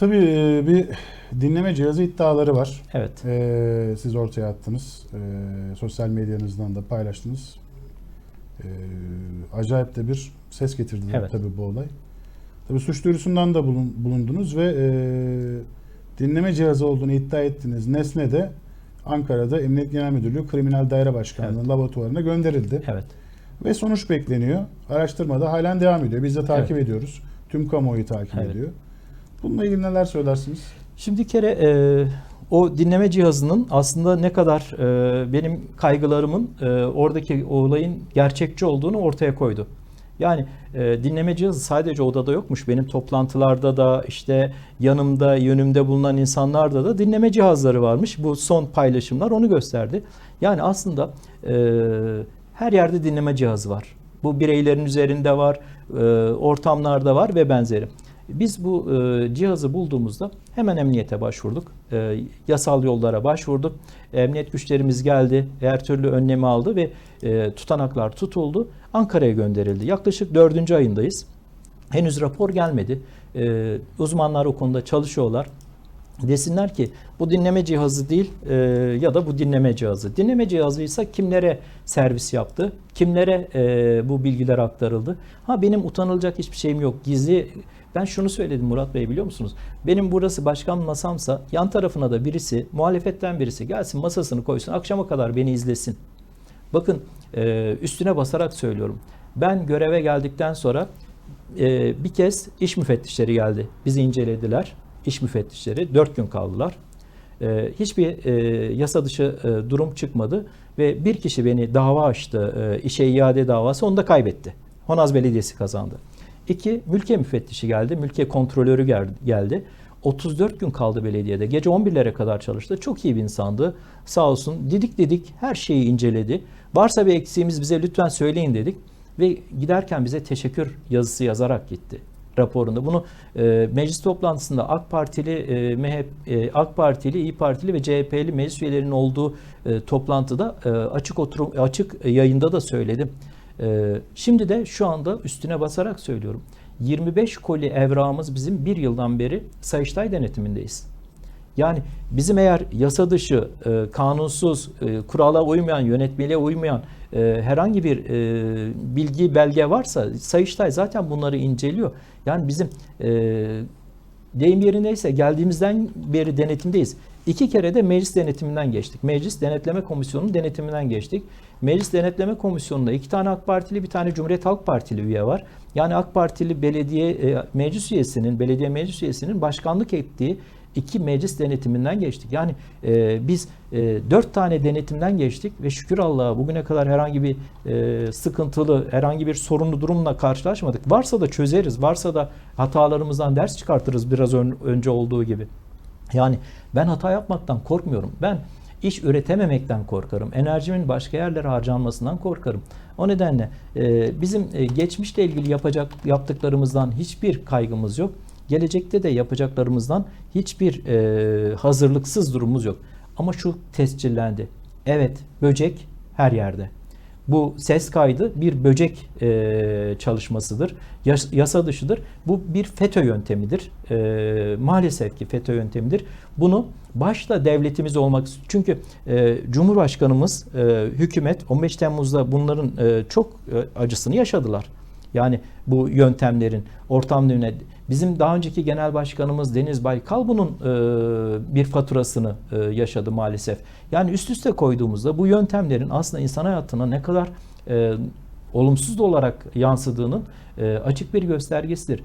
Tabii e, bir dinleme cihazı iddiaları var. Evet. E, siz ortaya attınız. E, sosyal medyanızdan da paylaştınız. E, acayip de bir ses getirdi Evet. tabii bu olay. Tabii suç duyurusundan da bulun- bulundunuz ve e, dinleme cihazı olduğunu iddia ettiğiniz nesne de Ankara'da Emniyet Genel Müdürlüğü Kriminal Daire Başkanlığı'nın Evet. laboratuvarına gönderildi. Evet. Ve sonuç bekleniyor. Araştırma da halen devam ediyor. Biz de takip ediyoruz. Tüm kamuoyu takip Evet. ediyor. Bununla ilgili neler söylersiniz? Şimdi kere e, o dinleme cihazının aslında ne kadar e, benim kaygılarımın e, oradaki olayın gerçekçi olduğunu ortaya koydu. Yani e, dinleme cihazı sadece odada yokmuş. Benim toplantılarda da işte yanımda, yönümde bulunan insanlarda da dinleme cihazları varmış. Bu son paylaşımlar onu gösterdi. Yani aslında e, her yerde dinleme cihazı var. Bu bireylerin üzerinde var, e, ortamlarda var ve benzeri. Biz bu e, cihazı bulduğumuzda hemen emniyete başvurduk. E, yasal yollara başvurduk. Emniyet güçlerimiz geldi, her türlü önlemi aldı ve e, tutanaklar tutuldu. Ankara'ya gönderildi. Yaklaşık dördüncü ayındayız. Henüz rapor gelmedi. E, uzmanlar o konuda çalışıyorlar. Desinler ki bu dinleme cihazı değil e, ya da bu dinleme cihazı. Dinleme cihazıysa kimlere servis yaptı? Kimlere e, bu bilgiler aktarıldı? Ha benim utanılacak hiçbir şeyim yok. Gizli ben şunu söyledim Murat Bey biliyor musunuz? Benim burası başkan masamsa yan tarafına da birisi muhalefetten birisi gelsin masasını koysun akşama kadar beni izlesin. Bakın e, üstüne basarak söylüyorum. Ben göreve geldikten sonra e, bir kez iş müfettişleri geldi. Bizi incelediler. İş müfettişleri dört gün kaldılar. E, hiçbir e, yasa dışı e, durum çıkmadı ve bir kişi beni dava açtı. E, işe iade davası onu da kaybetti. Honaz Belediyesi kazandı. İki, mülkiye müfettişi geldi. Mülkiye kontrolörü gel- geldi. 34 gün kaldı belediyede. Gece 11'lere kadar çalıştı. Çok iyi bir insandı. Sağ olsun didik didik her şeyi inceledi. Varsa bir eksiğimiz bize lütfen söyleyin dedik. Ve giderken bize teşekkür yazısı yazarak gitti raporunda. Bunu e, meclis toplantısında AK Partili, e, MHP, e, AK Partili, İyi Partili ve CHP'li meclis üyelerinin olduğu e, toplantıda e, açık oturum açık yayında da söyledim. E, şimdi de şu anda üstüne basarak söylüyorum. 25 koli evrağımız bizim bir yıldan beri Sayıştay denetimindeyiz. Yani bizim eğer yasa dışı, e, kanunsuz, e, kurala uymayan, yönetmeliğe uymayan e, herhangi bir e, bilgi, belge varsa Sayıştay zaten bunları inceliyor. Yani bizim e, deyim yerindeyse geldiğimizden beri denetimdeyiz. İki kere de meclis denetiminden geçtik. Meclis Denetleme Komisyonu'nun denetiminden geçtik. Meclis Denetleme Komisyonu'nda iki tane AK Partili, bir tane Cumhuriyet Halk Partili üye var. Yani AK Partili belediye e, meclis üyesinin, belediye meclis üyesinin başkanlık ettiği iki meclis denetiminden geçtik. Yani e, biz e, dört tane denetimden geçtik ve şükür Allah'a bugüne kadar herhangi bir e, sıkıntılı, herhangi bir sorunlu durumla karşılaşmadık. Varsa da çözeriz, varsa da hatalarımızdan ders çıkartırız biraz ön- önce olduğu gibi. Yani ben hata yapmaktan korkmuyorum. Ben iş üretememekten korkarım. Enerjimin başka yerlere harcanmasından korkarım. O nedenle e, bizim e, geçmişle ilgili yapacak yaptıklarımızdan hiçbir kaygımız yok. Gelecekte de yapacaklarımızdan hiçbir e, hazırlıksız durumumuz yok. Ama şu tescillendi. Evet, böcek her yerde. Bu ses kaydı bir böcek e, çalışmasıdır. Yas- yasa dışıdır. Bu bir FETÖ yöntemidir. E, maalesef ki FETÖ yöntemidir. Bunu başta devletimiz olmak çünkü e, Cumhurbaşkanımız, e, hükümet 15 Temmuz'da bunların e, çok e, acısını yaşadılar. Yani bu yöntemlerin ortam Bizim daha önceki genel başkanımız Deniz Baykal bunun e, bir faturasını e, yaşadı maalesef. Yani üst üste koyduğumuzda bu yöntemlerin aslında insan hayatına ne kadar e, olumsuz olarak yansıdığının e, açık bir göstergesidir.